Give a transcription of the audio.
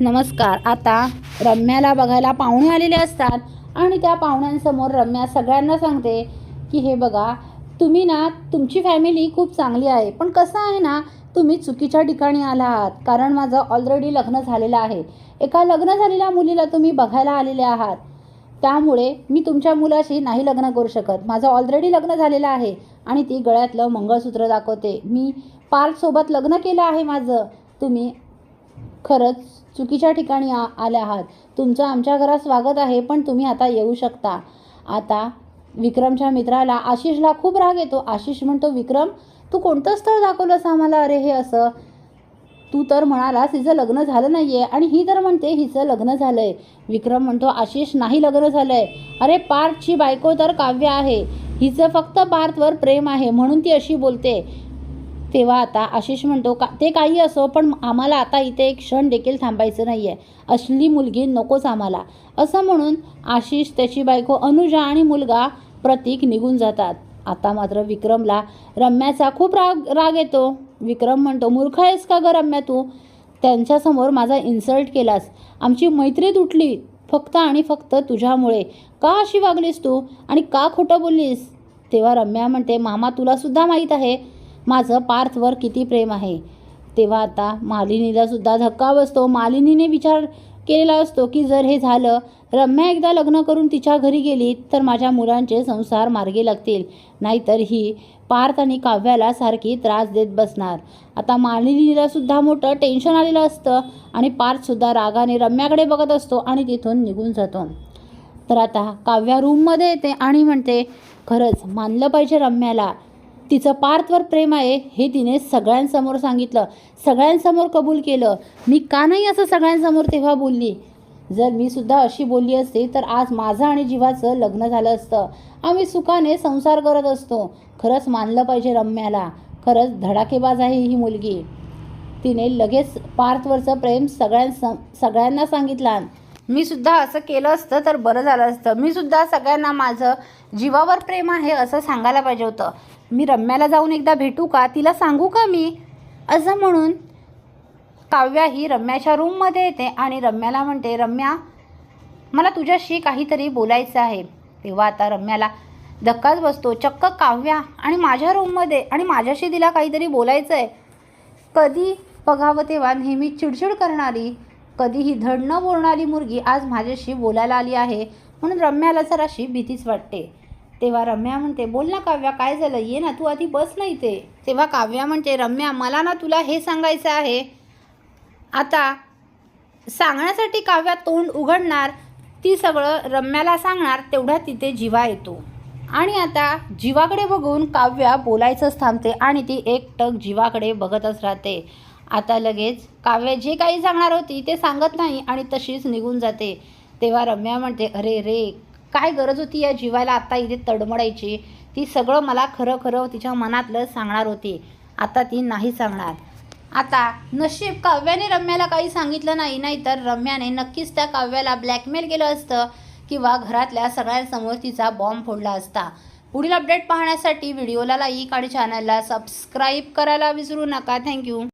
नमस्कार. आता रम्याला बघायला पाहुणे आलेले असतात आणि त्या पाहुण्यांसमोर रम्या सगळ्यांना सांगते की हे बघा तुम्ही ना तुमची फॅमिली खूप चांगली आहे पण कसं आहे ना तुम्ही चुकीच्या ठिकाणी आला आहात कारण माझं ऑलरेडी लग्न झालेलं आहे. एका लग्न झालेल्या मुलीला तुम्ही बघायला आलेले आहात. त्यामुळे मी तुमच्या मुलाशी नाही लग्न करू शकत. माझं ऑलरेडी लग्न झालेलं आहे आणि ती गळ्यातलं मंगळसूत्र दाखवते. मी पार्थसोबत लग्न केलं आहे माझं. तुम्ही खरंच चुकीच्या ठिकाणी आ आल्या आहात. तुमचं आमच्या घरात स्वागत आहे पण तुम्ही आता येऊ शकता. आता विक्रमच्या मित्राला आशिषला खूप राग येतो. आशिष म्हणतो विक्रम तू कोणतं स्थळ दाखवलंस आम्हाला? अरे हे असं. तू तर म्हणालास हिचं लग्न झालं नाही आहे आणि ही तर म्हणते हिचं लग्न झालं आहे विक्रम म्हणतो आशिष नाही लग्न झालं आहे अरे पार्थची बायको तर काव्य आहे. हिचं फक्त पार्थवर प्रेम आहे. म्हणून ती अशी बोलते. तेव्हा आता आशिष म्हणतो का ते काही असो पण आम्हाला आता इथे एक क्षण देखील थांबायचं नाही आहे असली मुलगी नकोच आम्हाला. असं म्हणून आशिष त्याची बायको अनुजा आणि मुलगा प्रतीक निघून जातात. आता मात्र विक्रमला रम्याचा खूप राग राग येतो. विक्रम म्हणतो मूर्ख आहेस का गं रम्या तू? त्यांच्यासमोर माझा इन्सल्ट केलास. आमची मैत्री तुटली. फक्त आणि फक्त तुझ्यामुळे. का अशी वागलीस तू? आणि का खोटं बोललीस? तेव्हा रम्या म्हणते मामा तुलासुद्धा माहीत आहे. माझं पार्थवर किती प्रेम आहे. तेव्हा आता मालिनीला सुद्धा धक्का बसतो. मालिनीने विचार केलेला असतो की जर हे झालं रम्या एकदा लग्न करून तिच्या घरी गेली तर माझ्या मुलांचे संसार मार्गी लागतील. नाहीतर ही पार्थ आणि काव्याला सारखी त्रास देत बसणार. आता मालिनीला सुद्धा मोठं टेन्शन आलेलं असतं आणि पार्थसुद्धा रागाने रम्याकडे बघत असतो आणि तिथून निघून जातो. तर आता काव्या रूममध्ये येते आणि म्हणते खरंच मानलं पाहिजे रम्याला. तिचं पार्थवर प्रेम आहे हे तिने सगळ्यांसमोर सांगितलं. सगळ्यांसमोर कबूल केलं. मी का नाही असं सगळ्यांसमोर तेव्हा बोलली? जर मी सुद्धा अशी बोलली असते तर आज माझं आणि जीवाचं लग्न झालं असतं. आम्ही सुखाने संसार करत असतो. खरंच मानलं पाहिजे रम्याला. खरंच धडाकेबाज आहे ही मुलगी. तिने लगेच पार्थवरचं प्रेम सगळ्यांसम सगळ्यांना सांगितलं. मी सुद्धा असं केलं असतं तर बरं झालं असतं. मी सुद्धा सगळ्यांना माझं जीवावर प्रेम आहे असं सांगायला पाहिजे होतं. मी रम्याला जाऊन एकदा भेटू का? तिला सांगू का मी? असं म्हणून काव्या ही रम्याच्या रूममध्ये येते आणि रम्याला म्हणते रम्या मला तुझ्याशी काहीतरी बोलायचं आहे. तेव्हा आता रम्याला धक्काच बसतो. चक्क काव्या आणि माझ्या रूममध्ये आणि माझ्याशी तिला काहीतरी बोलायचं आहे कधी बघावं तेव्हा नेहमी चिडचिड करणारी कधीही धड न बोलणारी मुलगी आज माझ्याशी बोलायला आली आहे म्हणून रम्याला जराशी भीतीच वाटते. तेव्हा रम्या म्हणते बोल ना काव्या काय झालं? ये ना तू आधी बस नाही ते तेव्हा काव्या म्हणते रम्या मला ना तुला हे सांगायचं आहे. आता सांगण्यासाठी काव्या तोंड उघडणार ती सगळं रम्याला सांगणार तेवढा तिथे जीवा येतो. आणि आता जीवाकडे बघून काव्या बोलायचंच थांबते आणि ती एकटक जीवाकडे बघतच राहते. आता लगेच काव्या जे काही सांगणार होती ते सांगत नाही आणि तशीच निघून जाते. तेव्हा रम्या म्हणते अरे रे काय गरज होती या जीवाला आता इथे तडमडायची? ती सगळं मला खरं खरं तिच्या मनातलं सांगणार होती. आता ती नाही सांगणार. आता नशीब काव्याने रम्याला काही सांगितलं नाही नाहीतर रम्याने नक्कीच त्या काव्याला ब्लॅकमेल केलं असतं किंवा घरातल्या सगळ्यांसमोर तिचा बॉम्ब फोडला असता. पुढील अपडेट पाहण्यासाठी व्हिडिओला लाईक आणि चॅनलला सबस्क्राईब करायला विसरू नका. थँक्यू